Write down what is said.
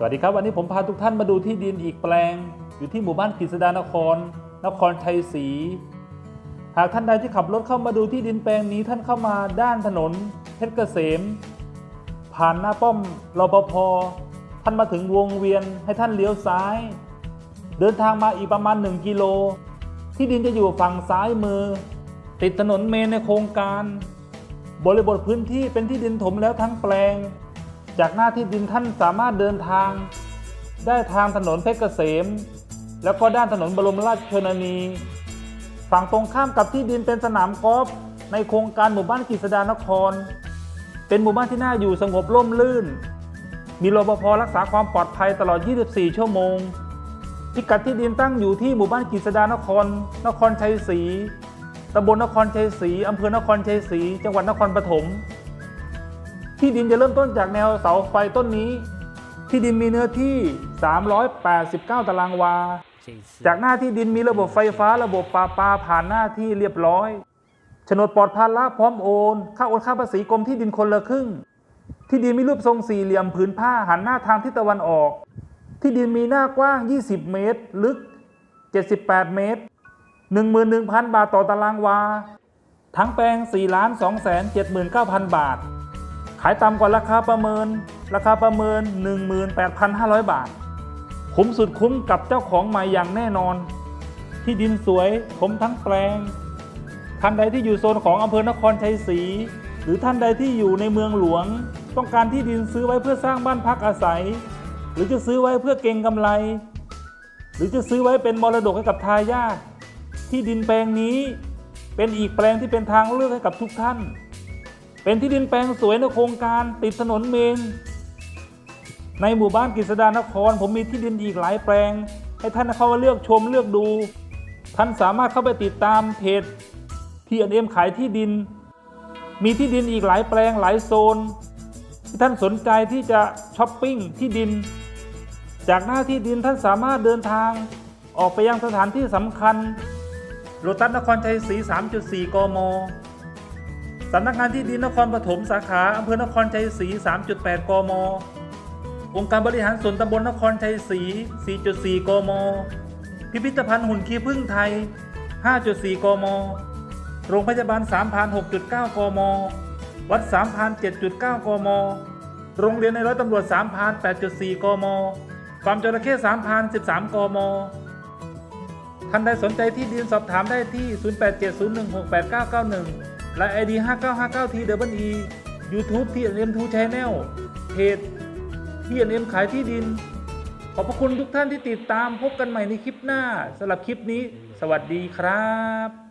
สวัสดีครับ วันนี้ผมพาทุกท่านมาดูที่ดินอีกแปลง อยู่ที่หมู่บ้านกฤษดานคร นครชัยศรีหากท่านใดที่ขับรถเข้ามาดูที่ดินแปลงนี้ท่านเข้ามาด้านถนนเพชรเกษม ผ่านหน้าป้อมรปภท่านมาถึงวงเวียนให้ท่านเลี้ยวซ้าย เดินทางมาอีกประมาณ 1 กิโล ที่ดินจะอยู่ฝั่งซ้ายมือ ติดถนนเมนในโครงการ บริบทพื้นที่เป็นที่ดินถมแล้วทั้งแปลง จากหน้าที่ดินท่านสามารถเดินทาง ได้ทางถนนเพชรเกษม แล้วก็ด้านถนนบรมราชชนนี ฝั่งตรงข้ามกับที่ดินเป็นสนามกอล์ฟในโครงการหมู่บ้านกฤษดานคร เป็นหมู่บ้านที่น่าอยู่สงบร่มรื่น มีรปภรักษาความปลอดภัยตลอด 24 ชั่วโมง พิกัดที่ดินตั้งอยู่ที่หมู่บ้านกฤษดานคร นครชัยศรีตำบลนครชัยศรีอำเภอนครชัยศรี จังหวัดนครปฐม ที่ดินจะเริ่มต้นจากแนวเสาไฟต้นนี้ ที่ดินมีเนื้อที่ 389 ตารางวา จากหน้าที่ดินมีระบบไฟฟ้าระบบปลาปาผ่านหน้าที่เรียบร้อยโฉนดปลอดภาระพร้อมโอน ค่าโอนค่าภาษีกรมที่ดินคนละครึ่ง ที่ดินมีรูปทรงสี่เหลี่ยมผืนผ้าหันหน้าทางทิศตะวันออก ที่ดินมีหน้ากว้าง 20 เมตร ลึก 78 เมตร 11,000 บาทต่อตารางวา ทั้งแปลง 4 2 7 9 0 0 0 บาท ขายต่ำกว่าราคาประเมิน ราคาประเมิน 18,500 บาท คุ้มสุดคุ้มกับเจ้าของใหม่อย่างแน่นอน ที่ดินสวยผมทั้งแปลง ท่านใดที่อยู่โซนของอำเภอนครชัยศรีหรือท่านใดที่อยู่ในเมืองหลวง ต้องการที่ดินซื้อไว้เพื่อสร้างบ้านพักอาศัย หรือจะซื้อไว้เพื่อเก็งกำไร หรือจะซื้อไว้เป็นมรดกให้กับทายาทที่ดินแปลงนี้เป็นอีกแปลงที่เป็นทางเลือกให้กับทุกท่าน เป็นที่ดินแปลงสวยในโครงการติดถนนเมน ในหมู่บ้านกฤษดานคร ผมมีที่ดินอีกหลายแปลง ให้ท่านเข้ามาเลือกชมเลือกดู ท่านสามารถเข้าไปติดตามเพจที่เอ็มขายที่ดิน มีที่ดินอีกหลายแปลงหลายโซน ที่ท่านสนใจที่จะช้อปปิ้งที่ดิน จากหน้าที่ดินท่านสามารถเดินทางออกไปยังสถานที่สำคัญโลตัสนครชัยศรี 3.4 กม สำนักงานที่ดินนครปฐมสาขาอำเภอนครชัยศรี 3.8 กม องค์การบริหารส่วนตำบลนครชัยศรี 4.4 กม พิพิธภัณฑ์หุ่นขี้ผึ้งไทย 5.4 กม โรงพยาบาล3 0 0 6.9 กม วัด3 0 0 7.9 กม โรงเรียนในร้อยตำรวจ3 0 0 8.4 กม ฟาร์มจระเข้3 0 0 13 กมท่านใดสนใจที่ดินสอบถามได้ที่ 0870168991 และ ID 5959 t w e YouTube TNM2 Channel เพจ TNM ขายที่ดิน ขอบพระคุณทุกท่านที่ติดตามพบกันใหม่ในคลิปหน้าสำหรับคลิปนี้ สวัสดีครับ